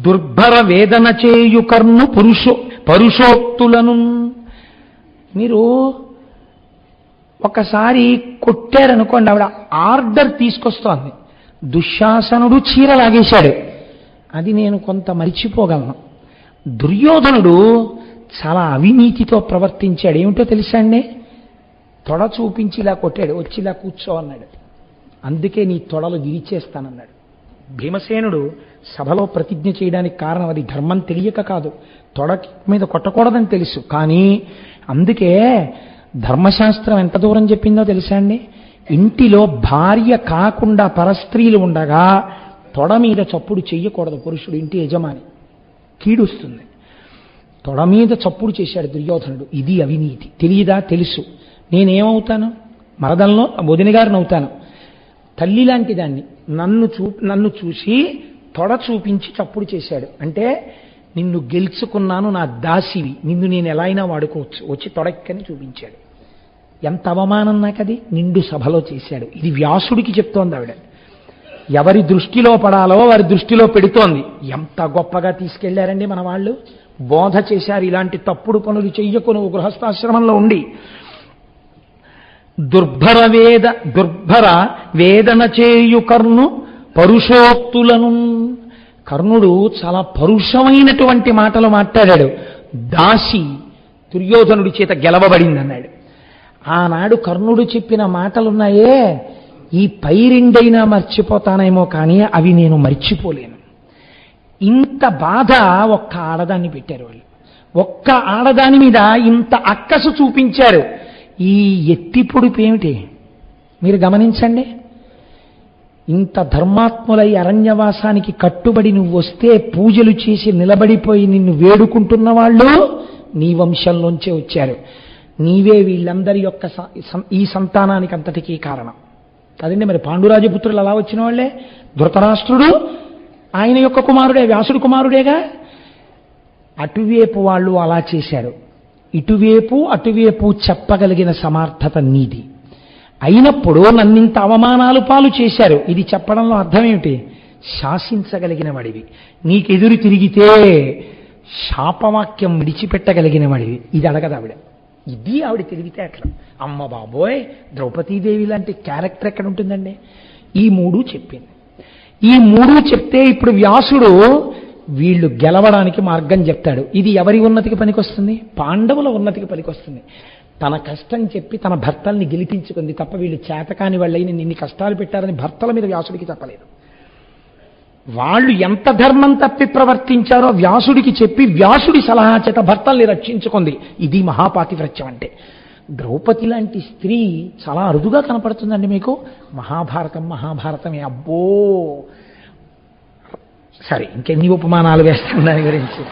దుర్భర వేదన చేయు కర్ణు పురుషో పరుషోక్తులను. మీరు ఒకసారి కొట్టారనుకోండి ఆవిడ ఆర్డర్ తీసుకొస్తోంది. దుశ్శాసనుడు చీర లాగేశాడు. అది నేను కొంత మరిచిపోగలను. దుర్యోధనుడు చాలా అవినీతితో ప్రవర్తించాడు. ఏమిటో తెలుసా అండి? తొడ చూపించి ఇలా కొట్టాడు వచ్చి ఇలా కూర్చో అన్నాడు. అందుకే నీ తొడలు విరిచేస్తానన్నాడు. భీమసేనుడు సభలో ప్రతిజ్ఞ చేయడానికి కారణం అది ధర్మం తెలియక కాదు. తొడ మీద కొట్టకూడదని తెలుసు. కానీ అందుకే ధర్మశాస్త్రం ఎంత దూరం చెప్పిందో తెలుసా అండి? ఇంటిలో భార్య కాకుండా పరస్త్రీలు ఉండగా తొడ మీద చప్పుడు చెయ్యకూడదు పురుషుడు ఇంటి యజమాని. కీడుస్తుంది. తొడ మీద చప్పుడు చేశాడు దుర్యోధనుడు. ఇది అవినీతి. తెలియదా తెలుసు. నేనేమవుతాను? మరదల్లో వదిన గారిని అవుతాను తల్లి లాంటి దాన్ని. నన్ను చూ నన్ను చూసి తొడ చూపించి చప్పుడు చేశాడు. అంటే నిన్ను గెలుచుకున్నాను నా దాసివి. నిన్ను నేను ఎలా అయినా వాడుకోవచ్చు. వచ్చి తొడక్కని చూపించాడు. ఎంత అవమానం నాకది? నిండు సభలో చేశాడు. ఇది వ్యాసుడికి చెప్తోంది ఆవిడ. ఎవరి దృష్టిలో పడాలో వారి దృష్టిలో పెడుతోంది. ఎంత గొప్పగా తీసుకెళ్ళారండి మన వాళ్ళు? బోధ చేశారు. ఇలాంటి తప్పుడు పనులు చెయ్యకు నువ్వు గృహస్థాశ్రమంలో ఉండి. దుర్భర వేద దుర్భర వేదన చేయు కర్ణు పరుషోక్తులను. కర్ణుడు చాలా పరుషమైనటువంటి మాటలు మాట్లాడాడు. దాసి దుర్యోధనుడి చేత గెలవబడిందన్నాడు. ఆనాడు కర్ణుడు చెప్పిన మాటలున్నాయే ఈ పై రెండైనా మర్చిపోతానేమో కానీ అవి నేను మర్చిపోలేను. ఇంత బాధ ఒక్క ఆడదాన్ని పెట్టారు వాళ్ళు. ఒక్క ఆడదాని మీద ఇంత అక్కసు చూపించారు. ఈ ఎత్తి పొడుపు ఏమిటి? మీరు గమనించండి. ఇంత ధర్మాత్ములై అరణ్యవాసానికి కట్టుబడి నువ్వు వస్తే పూజలు చేసి నిలబడిపోయి నిన్ను వేడుకుంటున్న వాళ్ళు నీ వంశంలోంచే వచ్చారు. నీవే వీళ్ళందరి యొక్క స- ఈ సంతానానికి అంతటికీ కారణం. కదండి మరి పాండురాజపుత్రులు అలా వచ్చిన వాళ్ళే? ధృతరాష్ట్రుడు ఆయన యొక్క కుమారుడే వ్యాసుడు కుమారుడేగా? అటువైపు వాళ్ళు అలా చేశారు. ఇటువైపు అటువైపు చెప్పగలిగిన సమర్థత నీది. అయినప్పుడు నన్నింత అవమానాలు పాలు చేశారు. ఇది చెప్పడంలో అర్థం ఏమిటి శాసించగలిగిన వాడివి నీకెదురు తిరిగితే శాపవాక్యం విడిచిపెట్టగలిగిన వాడివి ఇది అడగదు ఆవిడ. ఇది ఆవిడ తిరిగితే అట్లా. అమ్మ బాబోయ్ ద్రౌపదీదేవి లాంటి క్యారెక్టర్ ఎక్కడ ఉంటుందండి? ఈ మూడు చెప్పింది. ఈ మూడు చెప్తే ఇప్పుడు వ్యాసుడు వీళ్ళు గెలవడానికి మార్గం చెప్తాడు. ఇది ఎవరి ఉన్నతికి పనికొస్తుంది? పాండవుల ఉన్నతికి పనికొస్తుంది. తన కష్టం చెప్పి తన భర్తల్ని గెలిపించుకుంది తప్ప వీళ్ళు చేతకాని వాళ్ళైన నిన్ని కష్టాలు పెట్టారని భర్తల మీద వ్యాసుడికి చెప్పలేదు. వాళ్ళు ఎంత ధర్మం తప్పి ప్రవర్తించారో వ్యాసుడికి చెప్పి వ్యాసుడి సలహా చేత భర్తల్ని రక్షించుకుంది. ఇది మహాపాతివ్రత్యం అంటే. ద్రౌపది లాంటి స్త్రీ చాలా అరుదుగా కనపడుతుందండి మీకు. మహాభారతం మహాభారతమే. అబ్బో! సరే ఇంకెన్ని ఉపమానాలు వేస్తాను దాని గురించి?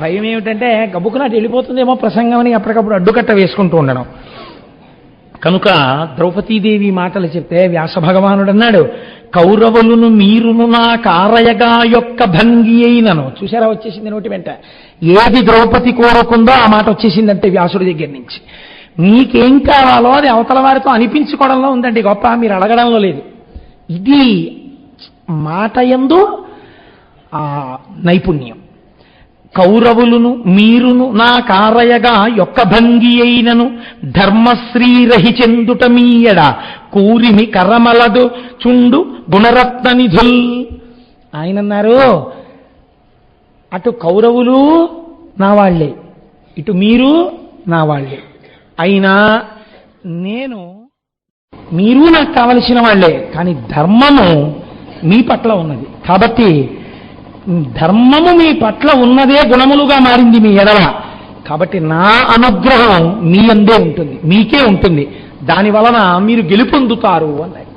భయం ఏమిటంటే గబుకునాటి వెళ్ళిపోతుందేమో ప్రసంగం అని అప్పటికప్పుడు అడ్డుకట్ట వేసుకుంటూ ఉండడం. కనుక ద్రౌపదీదేవి మాటలు చెప్తే వ్యాస భగవానుడు అన్నాడు కౌరవులను మీరును నా కారయగా యొక్క భంగి అయినను. చూసారా వచ్చేసింది నోటి వెంట. ఏది ద్రౌపది కోరుకుందో ఆ మాట వచ్చేసిందంటే వ్యాసుడి దగ్గర నుంచి. మీకేం కావాలో అది అవతల వారితో అనిపించుకోవడంలో ఉందండి గొప్ప మీరు అడగడంలో లేదు. ఇది మాట ఎందు ఆ నైపుణ్యం. కౌరవులును మీరును నా కారయగా యొక్క భంగి అయినను ధర్మశ్రీరహిచెందుట మీయడ కూరిమి కరమలదు చుండు గుణరత్న నిధుల్ ఆయనన్నారు అటు కౌరవులు నా వాళ్ళే ఇటు మీరు నా వాళ్ళే. అయినా నేను మీరు నాకు కావలసిన వాళ్ళే కానీ ధర్మము మీ పట్ల ఉన్నది. కాబట్టి ధర్మము మీ పట్ల ఉన్నదే గుణములుగా మారింది మీ ఎడల. కాబట్టి నా అనుగ్రహం మీ అందే ఉంటుంది మీకే ఉంటుంది. దాని వలన మీరు గెలుపొందుతారు అన్నాడు.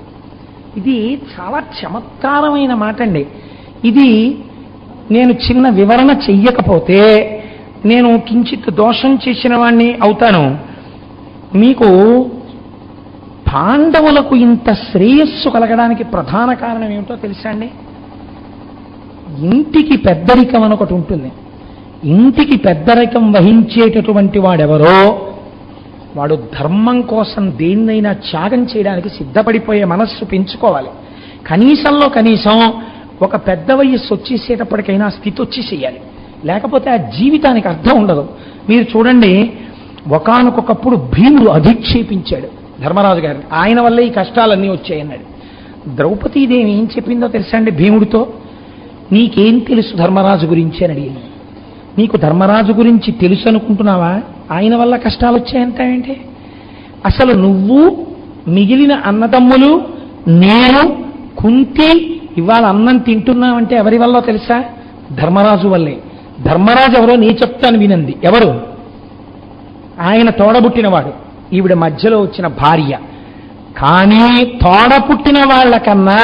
ఇది చాలా చమత్కారమైన మాట అండి. ఇది నేను చిన్న వివరణ చెయ్యకపోతే నేను కించిత్ దోషం చేసిన వాణ్ణి అవుతాను. మీకు పాండవులకు ఇంత శ్రేయస్సు కలగడానికి ప్రధాన కారణం ఏమిటో తెలుసా అండి? ఇంటికి పెద్దరికం అని ఒకటి ఉంటుంది. ఇంటికి పెద్దరికం వహించేటటువంటి వాడెవరో వాడు ధర్మం కోసం దేన్నైనా త్యాగం చేయడానికి సిద్ధపడిపోయే మనస్సు పెంచుకోవాలి. కనీసంలో కనీసం ఒక పెద్ద వయస్సు వచ్చేసేటప్పటికైనా స్థితి స్థితి వచ్చేసేయాలి. లేకపోతే ఆ జీవితానికి అర్థం ఉండదు. మీరు చూడండి ఒకనకొకప్పుడు భీముడు అధిక్షేపించాడు ధర్మరాజు గారిని. ఆయన వల్ల ఈ కష్టాలన్నీ వచ్చాయన్నాడు. ద్రౌపదీదేవి ఏం చెప్పిందో తెలుసా అండి భీముడితో? నీకేం తెలుసు ధర్మరాజు గురించి అని అడిగింది. నీకు ధర్మరాజు గురించి తెలుసు అనుకుంటున్నావా? ఆయన వల్ల కష్టాలు వచ్చాయంటావేంటి అసలు నువ్వు మిగిలిన అన్నదమ్ములు నేను కుంతి ఇవాళ అన్నం తింటున్నావంటే ఎవరి వల్ల తెలుసా? ధర్మరాజు వల్లే. ధర్మరాజు ఎవరో నీ చెప్తాను వినంది ఎవరు? ఆయన తోడబుట్టినవాడు. ఈవిడ మధ్యలో వచ్చిన భార్య. కానీ తోడ పుట్టిన వాళ్ళకన్నా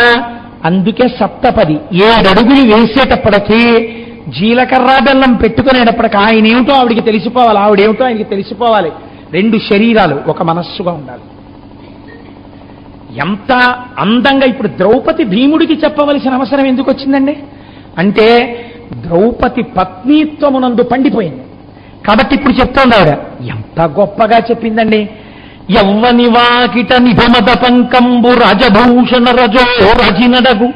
అందుకే సప్తపది. ఏడడుగులు వేసేటప్పటికీ జీలకర్ర బెల్లం పెట్టుకునేటప్పటికి ఆయన ఏమిటో ఆవిడికి తెలిసిపోవాలి. ఆవిడేమిటో ఆయనకి తెలిసిపోవాలి. రెండు శరీరాలు ఒక మనస్సుగా ఉండాలి. ఎంత అందంగా ఇప్పుడు ద్రౌపది భీముడికి చెప్పవలసిన అవసరం ఎందుకు వచ్చిందండి? అంటే ద్రౌపది పత్నిత్వమునందు పండిపోయింది. కాబట్టి ఇప్పుడు చెప్తోంది ఆవిడ ఎంత గొప్పగా చెప్పిందండి. ఎవ్వని వాకిట నిభమద పంకంబు రాజభూషణ రజో రజినడగు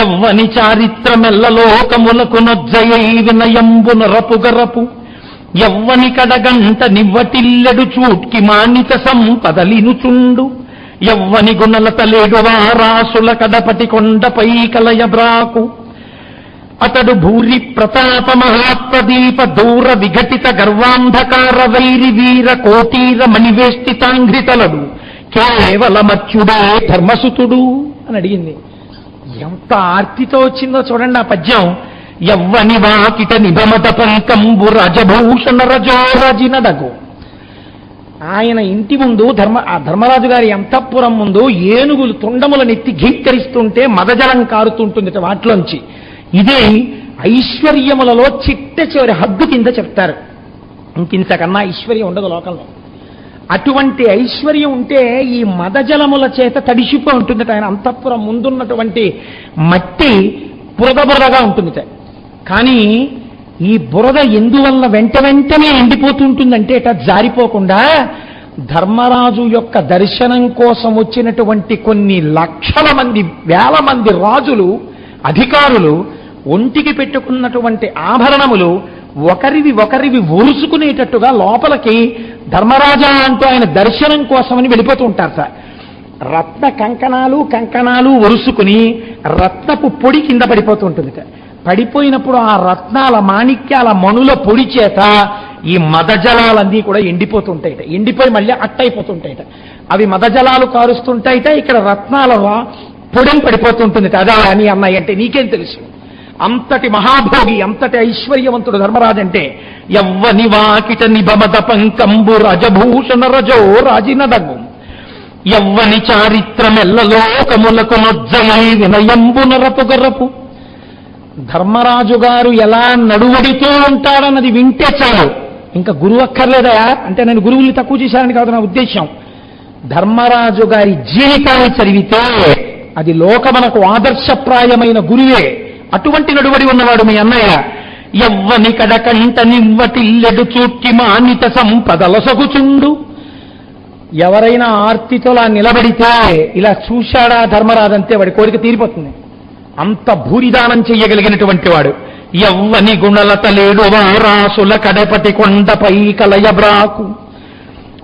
ఎవ్వని చారిత్రమెల్లలోకములకు నొజ్జయై వినయంబు నరపుగరపు యవ్వని కడగంట నివ్వటిల్లెడు చూట్కి మాణిత సంపదలినుచుండు యవ్వని గుణలత లేడు వారాసుల కడపటి కొండపై కలయబ్రాకు అతడు భూరి ప్రతాప మహాత్మదీప దూర విఘటిత గర్వాంధకార వైరి వీర కోటీర మణివేష్టితాంఘ్రితలడు కేవలమచ్యుడే ధర్మసుతుడు? అని అడిగింది. ఎంత ఆర్తితో వచ్చిందో చూడండి ఆ పద్యం. ఎవ్వని వాకిట నిభమత పంకంబు రజభూషణ రజోరజినడగు ఆయన ఇంటి ముందు ధర్మ ఆ ధర్మరాజు గారి అంతఃపురం ముందు ఏనుగులు తుండములనెత్తి ఘీకరిస్తుంటే మదజలం కారుతుంటుంది వాటిలోంచి. ఇదే ఐశ్వర్యములలో చిట్ట చివరి హద్దు కింద చెప్తారు. ఇంకింతకన్నా ఐశ్వర్యం ఉండదు లోకంలో. అటువంటి ఐశ్వర్యం ఉంటే ఈ మదజలముల చేత తడిసిపో ఉంటుంది. ఆయన అంతఃపురం ముందున్నటువంటి మట్టి బురద బురదగా ఉంటుంది. కానీ ఈ బురద ఎందువల్ల వెంట వెంటనే ఎండిపోతుంటుందంటే ఇట జారిపోకుండా ధర్మరాజు యొక్క దర్శనం కోసం వచ్చినటువంటి కొన్ని లక్షల మంది వేల మంది రాజులు అధికారులు ఒంటికి పెట్టుకున్నటువంటి ఆభరణములు ఒకరివి ఒకరివి ఒరుసుకునేటట్టుగా లోపలికి ధర్మరాజా అంటూ ఆయన దర్శనం కోసమని వెళ్ళిపోతూ ఉంటారు సార్. రత్న కంకణాలు కంకణాలు ఒరుసుకుని రత్నపు పొడి కింద పడిపోతూ ఉంటుంది పడిపోయినప్పుడు ఆ రత్నాల మాణిక్యాల మణుల పొడి చేత ఈ మదజలాలన్నీ కూడా ఎండిపోతుంటాయిట ఎండిపోయి మళ్ళీ అట్టయిపోతుంటాయిట అవి మదజలాలు కారుస్తుంటాయిట ఇక్కడ రత్నాల పొడిని పడిపోతుంటుంది కదా అని అన్నాయంటే అంటే నీకేం తెలుసు? అంతటి మహాభోగి అంతటి ఐశ్వర్యవంతుడు ధర్మరాజు అంటే ఎవ్వని వాకిట నిబమద పంకంబు రజభూషణ రజో రాజినదగు ఎవ్వని చారిత్రమెల్లలోకములకు నొజ్జమై వినయంబు నరపుగరపు ధర్మరాజు గారు ఎలా నడువడితో ఉంటాడన్నది వింటే చాలు. ఇంకా గురువు అక్కర్లేదా? అంటే నేను గురువుల్ని తక్కువ చేశానని కాదు నా ఉద్దేశం ధర్మరాజు గారి జీవితాన్ని చదివితే అది లోకమనకు ఆదర్శప్రాయమైన గురువే. అటువంటి నడువడి ఉన్నవాడు మీ అన్నయ్య. ఎవ్వని కడకంట నివ్వటిల్లెడు చూట్టి మానిత సంపదలసగుచుండు. ఎవరైనా ఆర్తితోలా నిలబడితే ఇలా చూశాడా ధర్మరాజంతే వాడి కోరిక తీరిపోతుంది. అంత భూరిదానం చెయ్యగలిగినటువంటి వాడు. ఎవ్వని గుణలత లేడు వారాసుల కడపటి కొండపై కలయబ్రాకు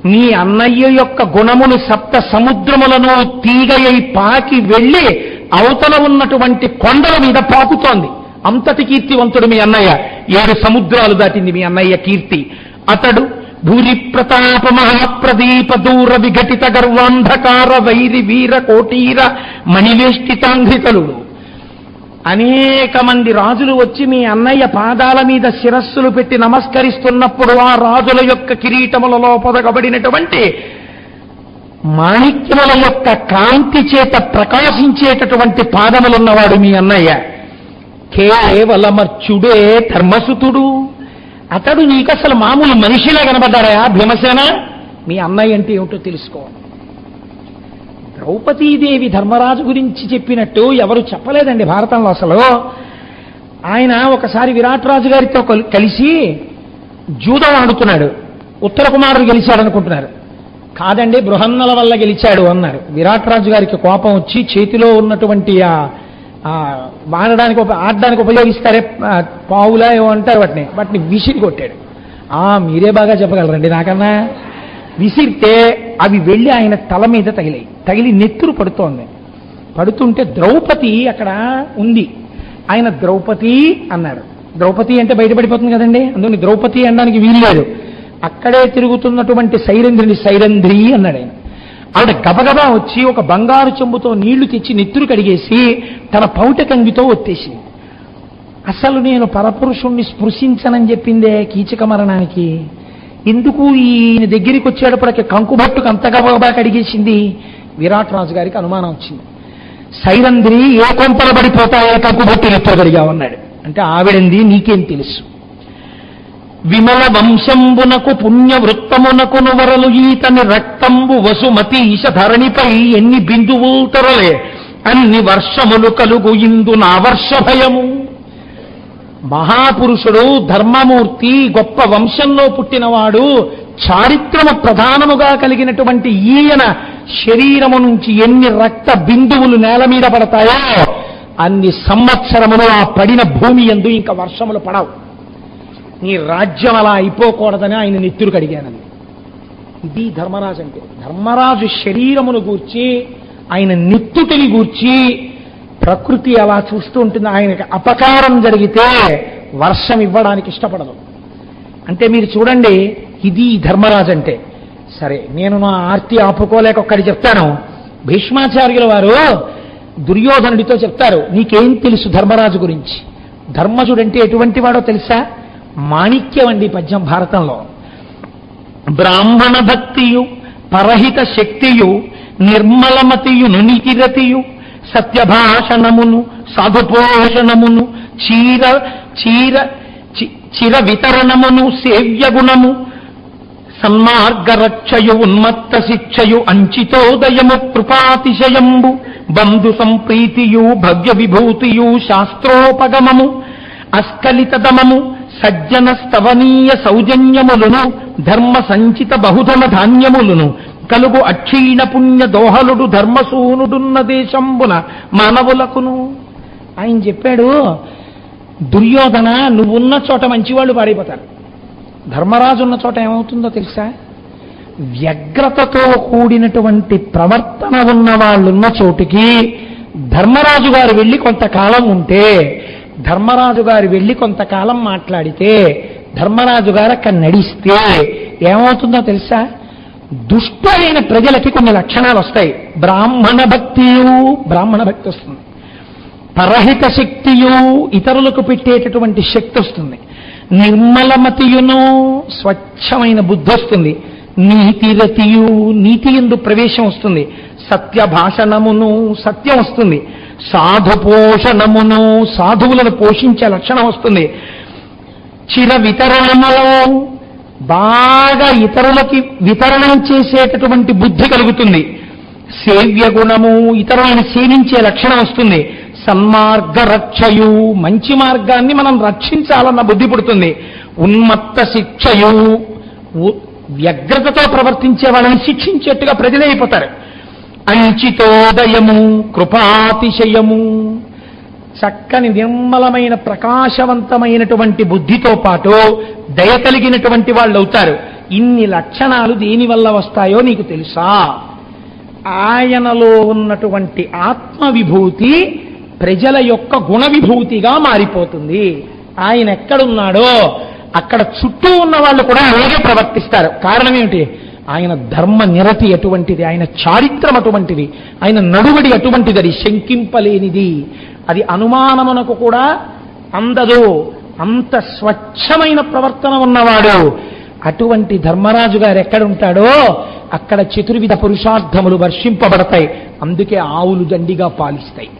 నీ అన్నయ్య యొక్క గుణములు సప్త సముద్రములను తీగయై పాకి వెళ్ళి అవతల ఉన్నటువంటి కొండల మీద పాకుతోంది. అంతటి కీర్తివంతుడు మీ అన్నయ్య. ఏడు సముద్రాలు దాటింది మీ అన్నయ్య కీర్తి. అతడు భూరి ప్రతాప మహాప్రదీప దూర విఘటిత గర్వాంధకార వైరి వీర కోటీర మణివేష్టితాంఘ్రితలుడు. అనేక మంది రాజులు వచ్చి మీ అన్నయ్య పాదాల మీద శిరస్సులు పెట్టి నమస్కరిస్తున్నప్పుడు ఆ రాజుల యొక్క కిరీటములలో పొదగబడినటువంటి మాణిక్యముల యొక్క కాంతి చేత ప్రకాశించేటటువంటి పాదములున్నవాడు మీ అన్నయ్య. కేవలమర్చుడే ధర్మసుతుడు. అతడు నీకు అసలు మామూలు మనిషిలా కనబడ్డారా భీమసేన? మీ అన్నయ్య అంటే ఏమిటో తెలుసుకోవాలి ద్రౌపదీదేవి ధర్మరాజు గురించి చెప్పినట్టు ఎవరు చెప్పలేదండి భారతంలో అసలు. ఆయన ఒకసారి విరాట్ రాజు గారితో కలిసి జూదం ఆడుతున్నాడు. ఉత్తర కుమారుడు గెలిచాడు అనుకుంటున్నారు కాదండి బృహన్నల వల్ల గెలిచాడు అన్నారు. విరాట్ రాజు గారికి కోపం వచ్చి చేతిలో ఉన్నటువంటి ఆ వాడడానికి ఆడడానికి ఉపయోగిస్తారే పావులా ఏమో అంటారు వాటిని. వాటిని విసిరి కొట్టాడు. ఆ మీరే బాగా చెప్పగలరండి నాకన్నా. విసిరితే అవి వెళ్ళి ఆయన తల మీద తగిలాయి. తగిలి నెత్తురు పడుతోంది. పడుతుంటే ద్రౌపది అక్కడ ఉంది. ఆయన ద్రౌపది అన్నాడు. ద్రౌపది అంటే బయటపడిపోతుంది కదండి? అందుకని ద్రౌపది అనడానికి వీల్లేదు. అక్కడే తిరుగుతున్నటువంటి సైరంధ్రిని సైరంధ్రి అన్నాడు ఆయన. ఆవిడ గబగబా వచ్చి ఒక బంగారు చెంబుతో నీళ్ళు తెచ్చి నెత్తురు కడిగేసి తన పౌట కంగితో ఒత్తేసింది. అసలు నేను పరపురుషుణ్ణి స్పృశించనని చెప్పిందే కీచక మరణానికి? ఎందుకు ఈయన దగ్గరికి వచ్చేటప్పటికి కంకుబట్టుకు అంత గబగబా కడిగేసింది? విరాట్ రాజు గారికి అనుమానం వచ్చింది. సైరంధ్రి ఏ కొంపల పడిపోతాయే కంకుబట్టు నెత్తురు కడిగామన్నాడు అంటే ఆవిడంది నీకేం తెలుసు? విమల వంశంబునకు పుణ్యవృత్తమునకు వరలు ఈతని రక్తంబు వసుమతి ధరణిపై ఎన్ని బిందువులు తరలే అన్ని వర్షములు కలుగు ఇందు నా వర్ష భయము మహాపురుషుడు ధర్మమూర్తి గొప్ప వంశంలో పుట్టినవాడు చారిత్రమ ప్రధానముగా కలిగినటువంటి ఈయన శరీరము నుంచి ఎన్ని రక్త బిందువులు నేల మీద పడతాయో అన్ని సంవత్సరములు ఆ పడిన భూమి ఎందు ఇంకా వర్షములు పడవు. నీ రాజ్యం అలా అయిపోకూడదని ఆయన నెత్తురు కడిగానండి ఇది ధర్మరాజు అంటే. ధర్మరాజు శరీరమును గూర్చి ఆయన నిత్తుటిని గూర్చి ప్రకృతి అలా చూస్తూ ఉంటుంది. ఆయనకి అపకారం జరిగితే వర్షం ఇవ్వడానికి ఇష్టపడదు. అంటే మీరు చూడండి ఇది ధర్మరాజు అంటే. సరే నేను నా ఆర్తి ఆపుకోలేక ఒక్కడి చెప్తాను. భీష్మాచార్యుల వారు దుర్యోధనుడితో చెప్తారు నీకేం తెలుసు ధర్మరాజు గురించి? ధర్మజుడంటే ఎటువంటి వాడో తెలుసా? మాణిక్యం అండి పద్యం భారతంలో. బ్రాహ్మణ భక్తియు పరహిత శక్తియు నిర్మలమతియు నునికిరతియు సత్యభాషణమును సాధుపోషణమును చీర చీర చిర వితరణమును సేవ్య గుణము సన్మార్గరక్షయు ఉన్మత్త శిక్షయు అంచితోదయము కృపాతిశయంబు బంధు సంప్రీతియు భవ్య విభూతియు శాస్త్రోపగమము అస్కలితదమము సజ్జన స్తవనీయ సౌజన్యములను ధర్మ సంచిత బహుధన ధాన్యములను కలుగు అక్షీణ పుణ్య దోహలుడు ధర్మసూనుడున్న దేశంబున మానవులకును. ఆయన చెప్పాడు దుర్యోధన నువ్వున్న చోట మంచివాళ్ళు పాడైపోతారు. ధర్మరాజు ఉన్న చోట ఏమవుతుందో తెలుసా? వ్యగ్రతతో కూడినటువంటి ప్రవర్తన ఉన్న వాళ్ళున్న చోటుకి ధర్మరాజు గారు వెళ్ళి కొంతకాలం ఉంటే ధర్మరాజు గారు వెళ్ళి కొంతకాలం మాట్లాడితే ధర్మరాజు గారు అక్కడ నడిస్తే ఏమవుతుందో తెలుసా? దుష్టమైన ప్రజలకి కొన్ని లక్షణాలు వస్తాయి. బ్రాహ్మణ భక్తియు బ్రాహ్మణ భక్తి వస్తుంది. పరహిత శక్తియు ఇతరులకు పెట్టేటటువంటి శక్తి వస్తుంది. నిర్మలమతియును స్వచ్ఛమైన బుద్ధి వస్తుంది. నీతిరతియు నీతి ఎందు ప్రవేశం వస్తుంది. సత్య భాషణమును సత్యం వస్తుంది. సాధు పోషణమును సాధువులను పోషించే లక్షణం వస్తుంది. చిర వితరణములో బాగా ఇతరులకి వితరణం చేసేటటువంటి బుద్ధి కలుగుతుంది. సేవ్య గుణము ఇతరులను సేవించే లక్షణం వస్తుంది. సన్మార్గ రక్షయు మంచి మార్గాన్ని మనం రక్షించాలన్న బుద్ధి పుడుతుంది. ఉన్మత్త శిక్షయు వ్యగ్రతతో ప్రవర్తించే వాళ్ళని శిక్షించేట్టుగా ప్రజలైపోతారు. అంచితోదయము కృపాతిశయము. చక్కని నిర్మలమైన ప్రకాశవంతమైనటువంటి బుద్ధితో పాటు దయ కలిగినటువంటి వాళ్ళు అవుతారు. ఇన్ని లక్షణాలు దేనివల్ల వస్తాయో నీకు తెలుసా? ఆయనలో ఉన్నటువంటి ఆత్మవిభూతి ప్రజల యొక్క గుణ విభూతిగా మారిపోతుంది. ఆయన ఎక్కడున్నాడో అక్కడ చుట్టూ ఉన్న వాళ్ళు కూడా అలాగే ప్రవర్తిస్తారు. కారణం ఏమిటి? ఆయన ధర్మ నిరతి అటువంటిది ఆయన చారిత్రం అటువంటిది ఆయన నడువడి అటువంటిది అది శంకింపలేనిది. అది అనుమానమునకు కూడా అందదు. అంత స్వచ్ఛమైన ప్రవర్తన ఉన్నవాడు. అటువంటి ధర్మరాజు గారు ఎక్కడుంటాడో అక్కడ చతుర్విధ పురుషార్థములు వర్షింపబడతాయి. అందుకే ఆవులు దండిగా పాలిస్తాయి.